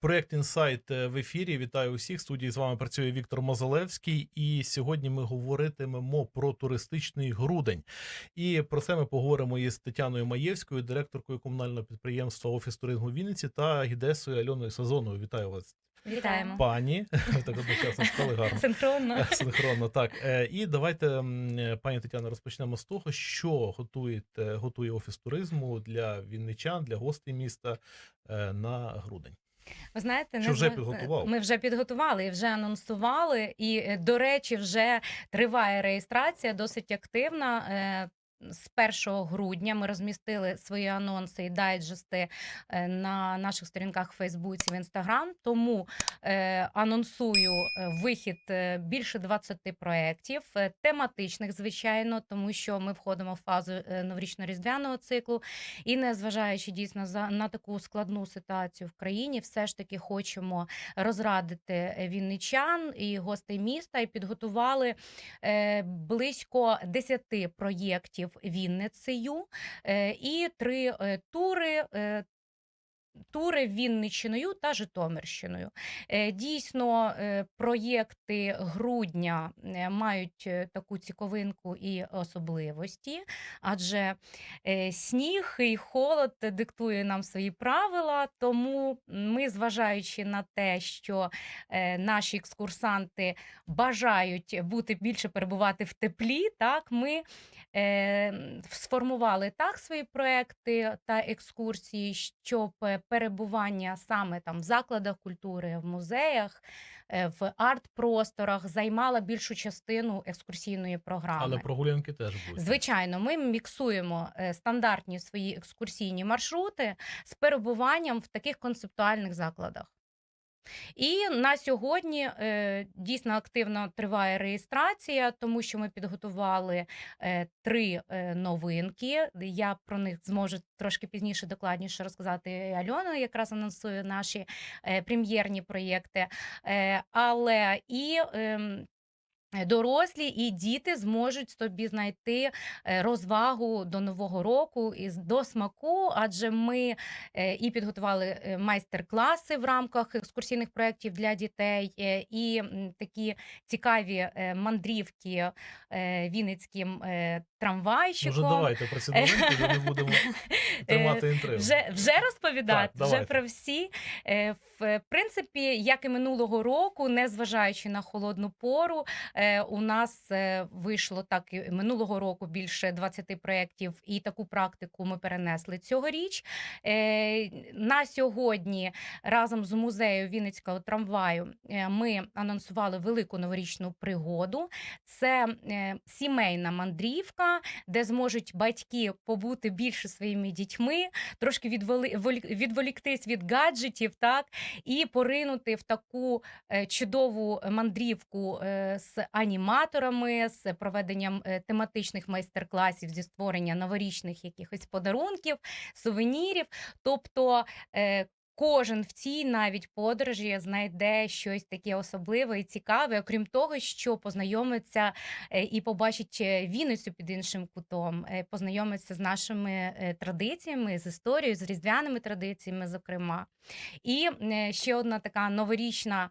Проєкт інсайт в ефірі. Вітаю усіх. В студії з вами працює Віктор Мозалевський. І сьогодні ми говоритимемо про туристичний грудень. І про це ми поговоримо із Тетяною Маєвською, директоркою комунального підприємства Офіс туризму Вінниці та гідесою Альоною Сазоновою. Вітаю вас, Вітаємо. пані. Так одночасно сказали гарно. Синхронно. Синхронно, так. Е, І давайте, пані Тетяно, розпочнемо з того, що готуєте, готує офіс туризму для вінничан, для гостей міста е, на грудень. Ви знаєте, не вже підготував? Ми вже підготували і вже анонсували. І, е, до речі, вже триває реєстрація досить активна. З 1 грудня ми розмістили свої анонси і дайджести е, на наших сторінках в Фейсбуці в Інстаграм. Тому е, анонсую е, вихід більше 20 проєктів, тематичних, звичайно, тому що ми входимо в фазу новорічно-різдвяного циклу. І незважаючи дійсно за на таку складну ситуацію в країні, все ж таки хочемо розрадити вінничан і гостей міста, і підготували близько 10 проєктів Вінницею е, і три е, тури. Тури Вінниччиною та Житомирщиною. Е, Дійсно, е, проєкти грудня е, мають таку цікавинку і особливості, адже сніг і холод диктує нам свої правила. Тому ми, зважаючи на те, що наші екскурсанти бажають бути більше перебувати в теплі, так ми сформували так свої проекти та екскурсії, щоб перебування саме там в закладах культури, в музеях, е, в арт-просторах займала більшу частину екскурсійної програми. Але прогулянки теж будуть. Звичайно, ми міксуємо е, стандартні свої екскурсійні маршрути з перебуванням в таких концептуальних закладах. І на сьогодні е, дійсно активно триває реєстрація, тому що ми підготували е, три е, новинки. Я про них зможу трошки пізніше докладніше розказати. Альона якраз анонсує наші прем'єрні проєкти. Але і ем, Дорослі і діти зможуть собі знайти е, розвагу до нового року і до смаку, адже ми е, і підготували е, майстер-класи в рамках екскурсійних проєктів для дітей, е, і такі цікаві е, мандрівки е, вінницьким е, трамвайчиком. Може, давайте про ці новинки, не будемо тримати інтригу. Вже, вже розповідати, Так, вже про всі. Е, В принципі, як і минулого року, незважаючи на холодну пору, е, у нас е, вийшло так минулого року більше 20 проєктів, і таку практику ми перенесли цьогоріч. Е, На сьогодні разом з музеєю Вінницького трамваю е, ми анонсували велику новорічну пригоду. Це е, сімейна мандрівка, де зможуть батьки побути більше своїми дітьми, трошки відволіктись від гаджетів, так і поринути в таку е, чудову мандрівку е, з аніматорами, з проведенням е, тематичних майстер-класів зі створення новорічних якихось подарунків, сувенірів. Тобто е, Кожен в цій навіть подорожі знайде щось таке особливе і цікаве, окрім того, що познайомиться е, і побачить е, Вінницю під іншим кутом, е, познайомиться з нашими традиціями, з історією, з різдвяними традиціями, зокрема. І ще одна така новорічна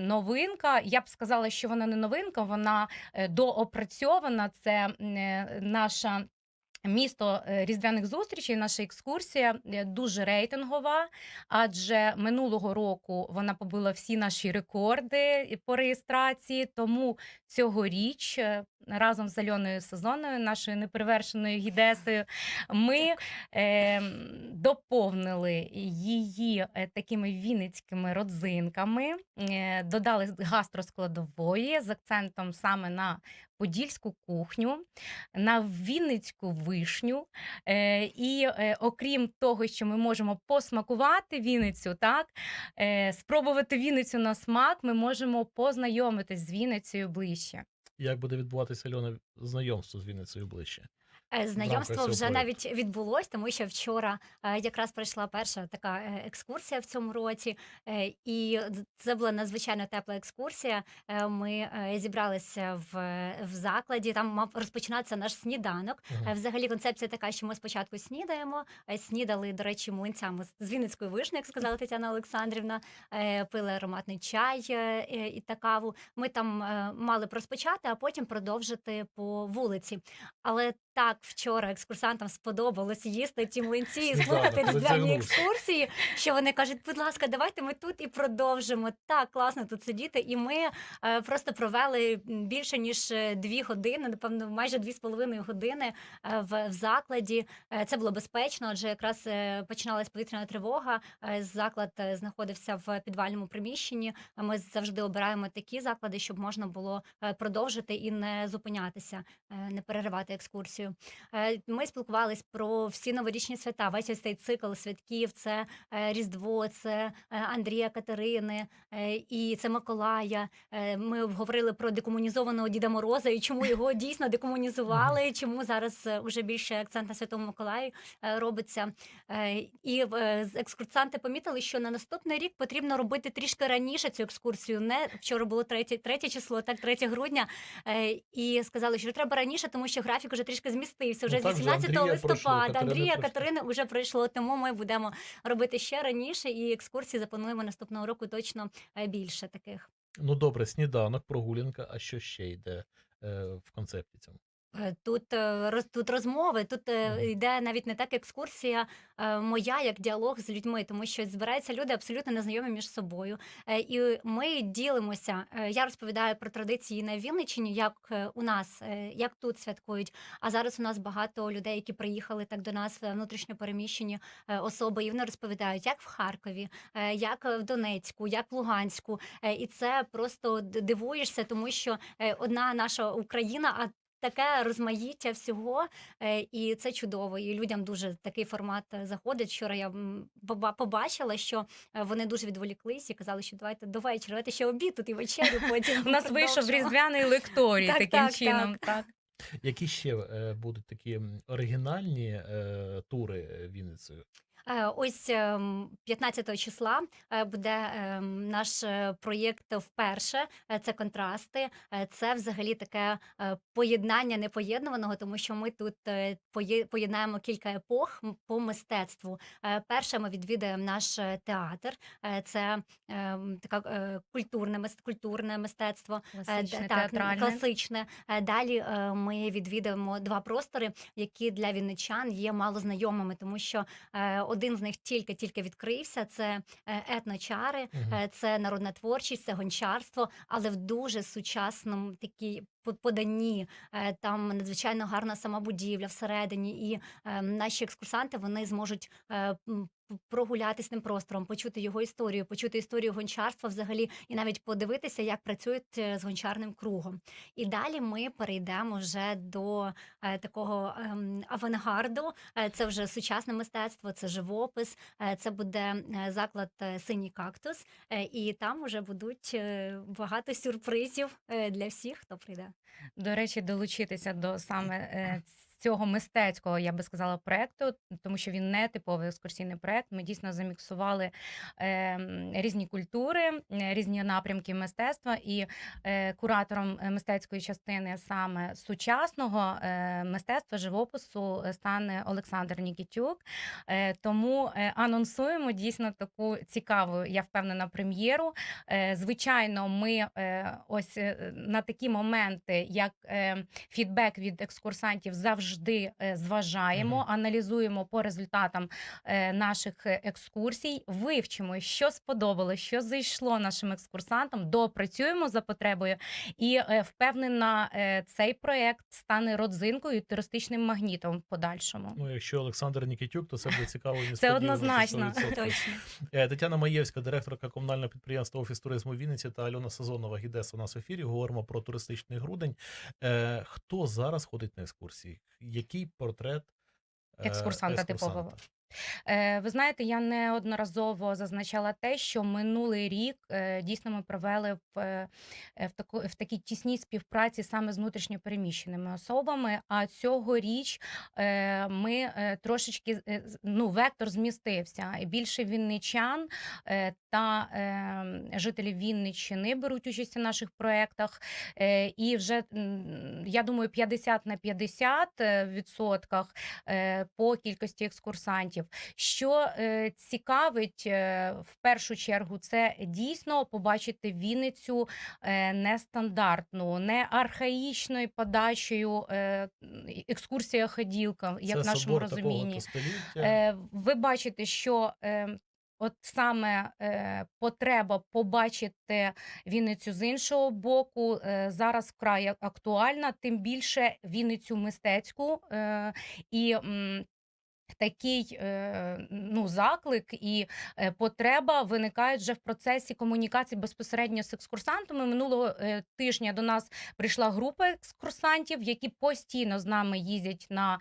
новинка. Я б сказала, що вона не новинка, вона доопрацьована. Це наша. Місто е, різдвяних зустрічей, наша екскурсія е, дуже рейтингова, адже минулого року вона побила всі наші рекорди по реєстрації. Тому цьогоріч е, разом з Альоною Сезоною, нашою неперевершеною гідесою, ми е, доповнили її е, такими вінницькими родзинками, е, додали гастроскладової з акцентом саме на подільську кухню, на вінницьку вишню. Е, і е, окрім того, що ми можемо посмакувати Вінницю, так е, спробувати Вінницю на смак, ми можемо познайомитись з Вінницею ближче. Як буде відбуватися Альона знайомство з Вінницею ближче? Е, Знайомство вже навіть відбулось, тому що вчора е, якраз пройшла перша така е, екскурсія в цьому році, і це була надзвичайно тепла екскурсія. Ми зібралися в, в закладі. Там мав розпочинатися наш сніданок. Е, Взагалі концепція така, що ми спочатку снідаємо. Снідали, до речі, млинцями з- Вінницької вишні, як сказала Тетяна Олександрівна. Пили ароматний чай і та каву. Ми там мали розпочати, а потім продовжити по вулиці. Але так вчора екскурсантам сподобалось їсти ті млинці і слухати різдвяні екскурсії, що вони кажуть, будь ласка, давайте ми тут і продовжимо. Так класно тут сидіти. І ми е, просто провели більше ніж е, дві години, напевно, майже дві з половиною години е, в, в закладі. Е, Це було безпечно, адже якраз починалась повітряна тривога. Заклад знаходився в підвальному приміщенні. Е, Ми завжди обираємо такі заклади, щоб можна було продовжити і не зупинятися, не переривати екскурсію. Е, Ми спілкувались про всі новорічні свята. Весь ось цей цикл святків. Це е, Різдво, це е, Андрія Катерини і це Миколая. Ми говорили про декомунізованого Діда Мороза і чому його дійсно декомунізували, чому зараз уже більше акцент на Святому Миколаю е, робиться. І екскурсанти помітили, що на наступний рік потрібно робити трішки раніше цю екскурсію. Не вчора було третє, третє число, так 3 грудня. І сказали, що треба раніше, тому що графік вже трішки змістився. Вже Ну, з так вже 18 Андрія листопада Андрія Катерина Катерини вже пройшло. Тому ми будемо робити ще раніше, і екскурсії заплануємо наступного року точно е, більше таких. Ну добре, сніданок, прогулянка. А що ще йде е, в концепті цьому? Е, Тут е, тут розмови, тут е, йде навіть не так екскурсія моя, як діалог з людьми, тому що збираються люди абсолютно незнайомі між собою. І ми ділимося. Я розповідаю про традиції на Вінниччині, як у нас, як тут святкують. А зараз у нас багато людей, які приїхали так до нас внутрішньо переміщені особи, і вони розповідають, як в Харкові, як в Донецьку, як в Луганську. І це просто дивуєшся, тому що одна наша Україна, а таке розмаїття всього, е, і це чудово. І людям дуже такий формат е, заходить. Вчора я побачила, що е, вони дуже відволіклись і казали, що давайте до вечора, давайте ще обід тут і вечерю. Потім У нас вийшов різдвяний лекторій таким так, чином. Так. Які ще е, будуть такі оригінальні е, тури Вінницею? Е, Ось ем, 15 числа е, буде ем, наш е, проєкт вперше. Це контрасти. Це взагалі таке поєднання непоєднуваного, тому що ми тут поєднаємо кілька епох по мистецтву. Перше ми відвідаємо наш театр. Це ем, така культурне культурне мистецтво. Класичне, так, театральне. класичне. Далі ми відвідаємо два простори, які для вінничан є мало знайомими, тому що один з них тільки-тільки відкрився. Це е, етночари, е, це народна творчість, це гончарство, але в дуже сучасному такій поданні. Е, Там надзвичайно гарна сама будівля всередині, і е, наші екскурсанти вони зможуть е, прогулятися тим простором, почути його історію, почути історію гончарства взагалі, і навіть подивитися, як працюють з гончарним кругом. І далі ми перейдемо вже до такого ем, авангарду. Це вже сучасне мистецтво, це живопис, це буде заклад Синій кактус, і там вже будуть багато сюрпризів для всіх, хто прийде. До речі, долучитися до саме е, цього мистецького, я би сказала, проекту, тому що він не типовий екскурсійний проект. Ми дійсно заміксували е, різні культури, е, різні напрямки мистецтва, і е, куратором е, мистецької частини саме сучасного е, мистецтва живопису е, стане Олександр Нікітюк. Е, тому анонсуємо дійсно таку цікаву, я впевнена, прем'єру. Е, Звичайно, ми е, ось на такі моменти, як е, фідбек від екскурсантів, завжди е, зважаємо, Мгм. аналізуємо по результатам е, наших е, екскурсій, вивчимо, що сподобалось, що зайшло нашим екскурсантам, доопрацюємо за потребою. І впевнена, цей проект стане родзинкою і туристичним магнітом в подальшому. Ну, якщо Олександр Нікітюк, то це буде цікаво. і Це однозначно. Точно. Тетяна Маєвська, директорка комунального підприємства Офіс туризму Вінниці та Альона Сазонова Гідес у нас в ефірі. Говоримо про туристичний грудень. Хто зараз ходить на екскурсії? Який портрет екскурсанта, Екскурсанта типового. Е, Ви знаєте, я неодноразово зазначала те, що минулий рік е, дійсно ми провели в, е, в, таку, в такій тісній співпраці саме з внутрішньопереміщеними особами. А цьогоріч ми трошечки ну, вектор змістився. Більше вінничан та е, жителі Вінниччини беруть участь у наших проєктах. І вже я думаю, 50 на 50 е, відсотках по кількості екскурсантів. Що е, цікавить е, в першу чергу, це дійсно побачити Вінницю е, нестандартну, не архаїчною подачею е, екскурсія ходілка, як в нашому розумінні. Е, ви бачите, що е, от саме е, потреба побачити Вінницю з іншого боку е, зараз вкрай актуальна, тим більше Вінницю мистецьку е, і. м, Такий е, ну, заклик і е, потреба виникають вже в процесі комунікації безпосередньо з екскурсантами. Минулого е, тижня до нас прийшла група екскурсантів, які постійно з нами їздять на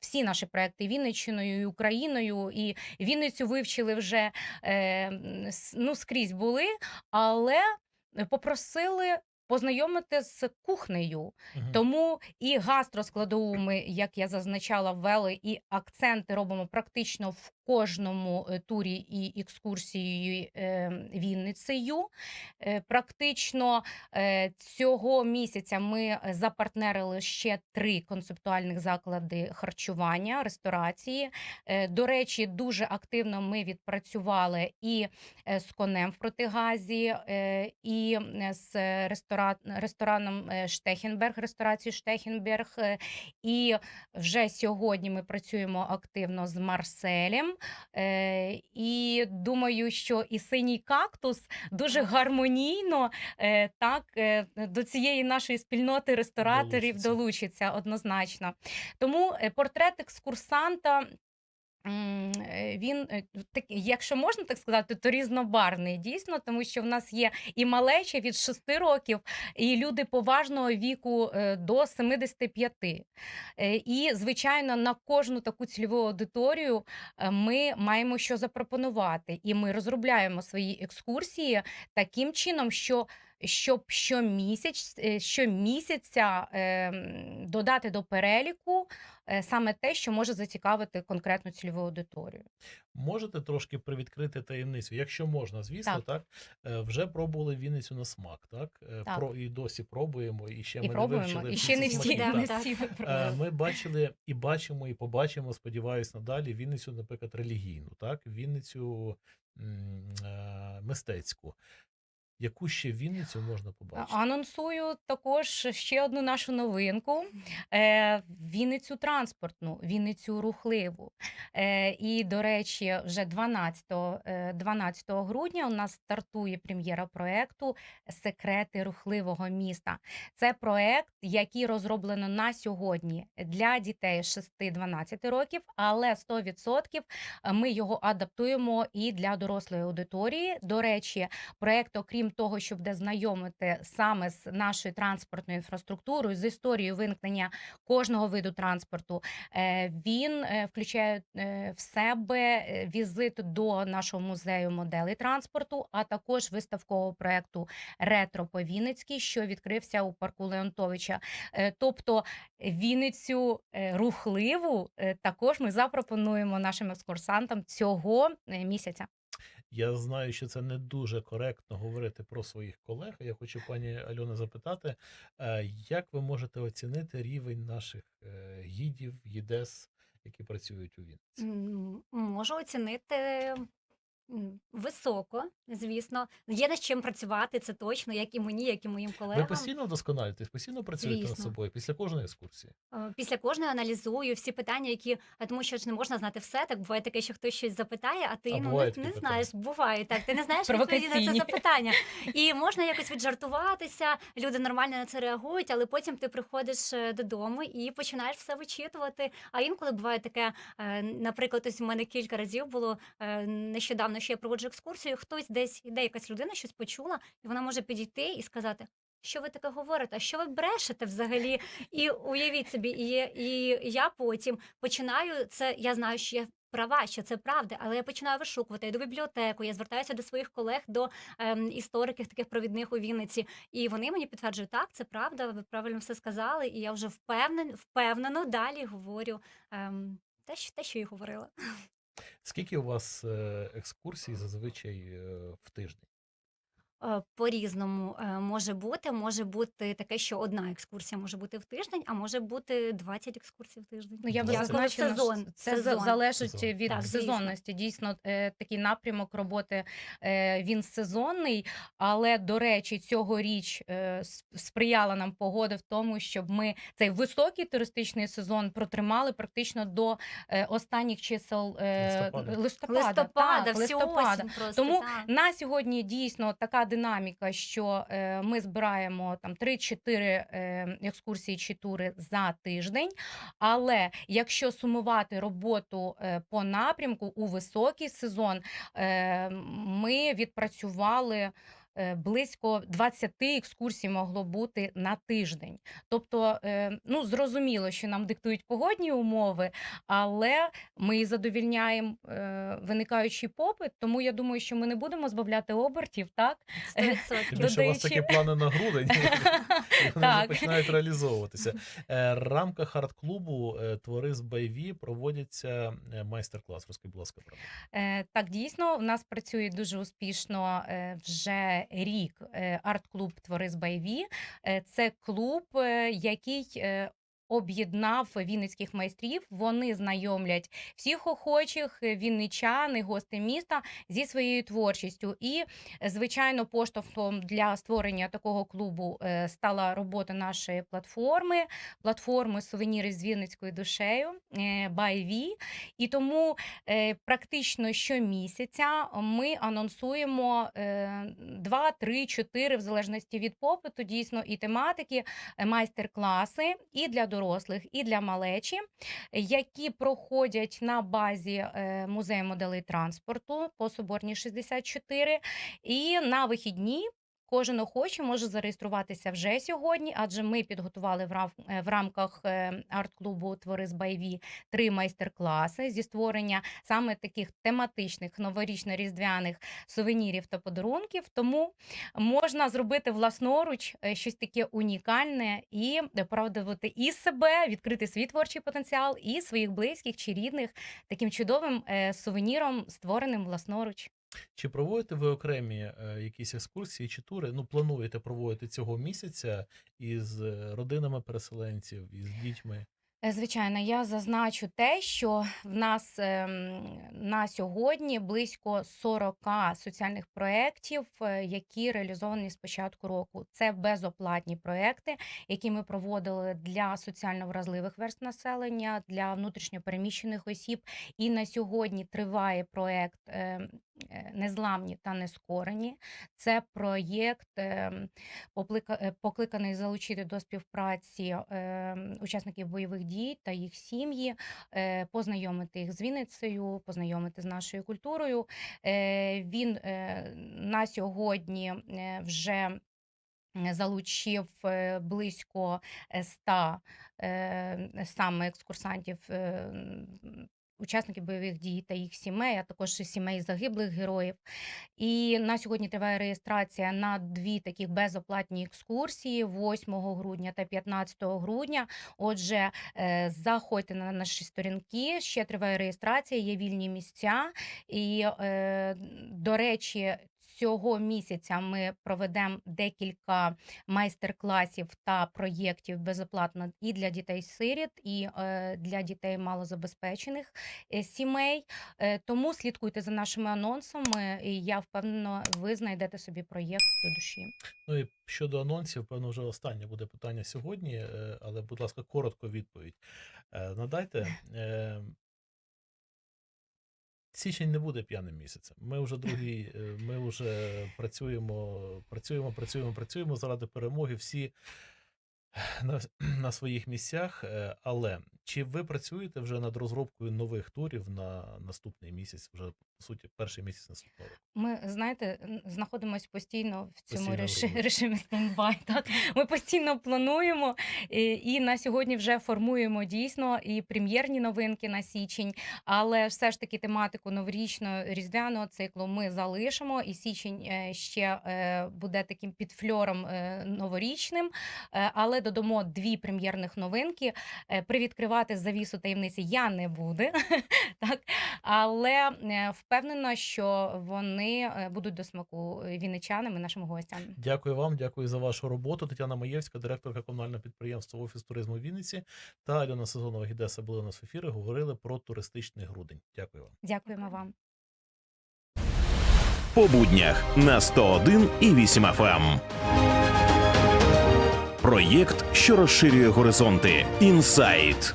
всі наші проекти Вінниччиною і Україною. І Вінницю вивчили вже ну, скрізь були, але попросили. Познайомити з кухнею, Угу. тому і гастроскладову ми, як я зазначала, ввели, і акценти робимо практично в кожному е, турі і екскурсією е, Вінницею. Е, Практично е, цього місяця ми запартнерили ще три концептуальних заклади харчування, ресторації. До речі, дуже активно ми відпрацювали і з конем в протигазі, і з рестора... рестораном Штехенберг, ресторацією Штехенберг. І вже сьогодні ми працюємо активно з Марселем. Е, І думаю, що і синій кактус дуже гармонійно е, так е, до цієї нашої спільноти рестораторів Долучиться. долучиться однозначно. Тому е, портрет екскурсанта. Е, Він е, так, якщо можна так сказати, то різнобарний дійсно, тому що в нас є і малеча від 6 років, і люди поважного віку е, до 75. Е, І, звичайно, на кожну таку цільову аудиторію ми маємо що запропонувати, і ми розробляємо свої екскурсії таким чином, що щоб щомісяць, е, щомісяця е, додати до переліку е, саме те, що може зацікавити конкретну цільову аудиторію. Можете трошки привідкрити таємницю, якщо можна, звісно, Так. так. Е, Вже пробували Вінницю на смак, так? Так. Про і досі пробуємо, і ще І ми не вивчили і ще не всі, так. не всі ми. Ми бачили і бачимо, і побачимо, сподіваюсь, надалі Вінницю, наприклад, релігійну, так? Вінницю мистецьку. Яку ще Вінницю можна побачити? Анонсую також ще одну нашу новинку: е, Вінницю транспортну, Вінницю рухливу. Е, і, до речі, вже 12, е, 12 грудня у нас стартує прем'єра проекту Секрети рухливого міста. Це проект, який розроблено на сьогодні для дітей 6-12 років, але 100% ми його адаптуємо і для дорослої аудиторії. До речі, проект, окрім того, що буде знайомити саме з нашою транспортною інфраструктурою, з історією виникнення кожного виду транспорту, е, він е, включає е, в себе візит до нашого музею моделей транспорту, а також виставкового проекту Ретро по Вінницькій, що відкрився у парку Леонтовича. Тобто Вінницю рухливу також ми запропонуємо нашим екскурсантам цього місяця. Я знаю, що це не дуже коректно говорити про своїх колег. Я хочу пані Альона запитати, е, як ви можете оцінити рівень наших е, гідів, гідес, які працюють у Вінниці? Можу оцінити високо, звісно. Є над чим працювати, це точно, як і мені, як і моїм Ви колегам. постійно вдосконалюєтесь, постійно працюєте над собою після кожної екскурсії. Е, Після кожної аналізую всі питання, які а тому, що ж не можна знати все. Так буває таке, що хтось щось запитає, а ти А ну, не, не знаєш. Буває так. Ти не знаєш відповіді на це запитання. І можна якось віджартуватися. Люди нормально на це реагують, але потім ти приходиш е, додому і починаєш все вичитувати. А інколи буває таке, е, наприклад, ось у мене кілька разів було е, нещодавно, що я проводжу екскурсію. Хтось десь іде, якась людина щось почула, і вона може підійти і сказати. Що ви таке говорите? А що ви брешете взагалі? І уявіть собі, і, і я потім починаю це. Я знаю, що я права, що це правда, але я починаю вишукувати. Я йду бібліотеку, я звертаюся до своїх колег, до ем, істориків таких провідних у Вінниці, і вони мені підтверджують, так, це правда, ви правильно все сказали, і я вже впевнен, впевнено далі говорю ем, те, що, те, що і говорила. Скільки у вас е, екскурсій зазвичай е, в тиждень? Е, По-різному е, може бути. Може бути таке, що одна екскурсія може бути в тиждень, а може бути 20 екскурсій в тиждень. Ну, я би зазначила, що сезон, це сезон. залежить Сезон. від Так, сезонності. Дійсно, е, такий напрямок роботи він сезонний, але до речі, цьогоріч сприяла нам погода в тому, щоб ми цей високий туристичний сезон протримали практично до останніх чисел Листопада. листопада. Листопада, так, всю листопада. осінь просто. Тому так. на сьогодні дійсно така динаміка, що е, ми збираємо там 3-4 е, екскурсії чи тури за тиждень. Але якщо сумувати роботу е, по напрямку у високий сезон, ми відпрацювали. Е, Близько 20 екскурсій могло бути на тиждень. Тобто, е, ну зрозуміло, що нам диктують погодні умови, але ми задовільняємо е, виникаючий попит. Тому я думаю, що ми не будемо збавляти обертів, так? 100%. Тим більше у вас такі плани на грудень, вони вже починають реалізовуватися. В рамках арт-клубу е, Твори з Байві проводяться майстер-клас. Розкажіть, будь ласка, про. Так, дійсно, в нас працює дуже успішно вже рік е, арт-клуб Твори з Байві. Е, Це клуб, е, який об'єднав вінницьких майстрів. Вони знайомлять всіх охочих е, вінничан і гостей міста зі своєю творчістю. І, е, звичайно, поштовхом для створення такого клубу е, стала робота нашої платформи, платформи сувеніри з вінницькою душею Байві. І тому практично щомісяця ми анонсуємо е, 2, 3, 4, в залежності від попиту, дійсно і тематики, майстер-класи і для дорослих, і для малечі, які проходять на базі е, музею моделей транспорту по Соборній 64. І на вихідні Кожен охочий може зареєструватися вже сьогодні, адже ми підготували в е, рамках е, арт-клубу Твори з Байві три майстер-класи зі створення саме таких тематичних новорічно-різдвяних сувенірів та подарунків. Тому можна зробити власноруч е, щось таке унікальне і оправдувати і себе, відкрити свій творчий потенціал, і своїх близьких чи рідних таким чудовим сувеніром, створеним власноруч. Чи проводите ви окремі е, якісь екскурсії чи тури? Ну, плануєте проводити цього місяця із е, родинами переселенців, із дітьми? Е, Звичайно, я зазначу те, що в нас ем, на сьогодні близько 40 соціальних проєктів, які реалізовані з початку року. Це безоплатні проекти, які ми проводили для соціально вразливих верст населення, для внутрішньопереміщених осіб. І на сьогодні триває проект ем, Незламні та нескорені. Це проєкт ем, е, покликаний залучити до співпраці ем, учасників бойових дій та їх сім'ї, е, познайомити їх з Вінницею, познайомити з нашою культурою. Е, Він е, на сьогодні е, вже е, залучив е, близько е, 100 е, саме екскурсантів. Учасників бойових дій та їх сімей, а також сімей загиблих героїв. І на сьогодні триває реєстрація на дві такі безоплатні екскурсії 8 грудня та 15 грудня. Отже, е, заходьте на наші сторінки. Ще триває реєстрація, є вільні місця. І, е, до речі, цього місяця ми проведемо декілька майстер-класів та проєктів безоплатно і для дітей-сиріт, і е, для дітей малозабезпечених е, сімей. Е, Тому слідкуйте за нашими анонсами, і я впевнена, ви знайдете собі проєкт до душі. Ну і щодо анонсів, певно, вже останнє буде питання сьогодні, але, будь ласка, коротко відповідь. Надайте. Січень не буде п'яним місяцем. Ми вже другий, е, ми вже працюємо, працюємо, працюємо, працюємо заради перемоги. Всі на, на своїх місцях. е, Але чи ви працюєте вже над розробкою нових турів на наступний місяць, вже по суті перший місяць наступного року? Ми знаєте, знаходимося постійно в цьому Постійно режимі. стендбай. Так ми постійно плануємо і, і на сьогодні вже формуємо дійсно і прем'єрні новинки на січень. Але все ж таки тематику новорічного різдвяного циклу ми залишимо. І січень е, ще е, буде таким підфльором е, новорічним. Але додамо дві прем'єрних новинки. Привідкривати завісу таємниці я не буду, так але е, впевнена, що вони е, будуть до смаку е, вінничанам і нашим гостям. Дякую вам, дякую за вашу роботу. Тетяна Маєвська, директорка комунального підприємства Офіс туризму в Вінниці та Альона Сезонова Гідеса були у нас в ефірі. Говорили про туристичний грудень. Дякую вам. Дякуємо вам. по буднях на 101 і 8 FM. Проєкт, що розширює горизонти. Інсайт.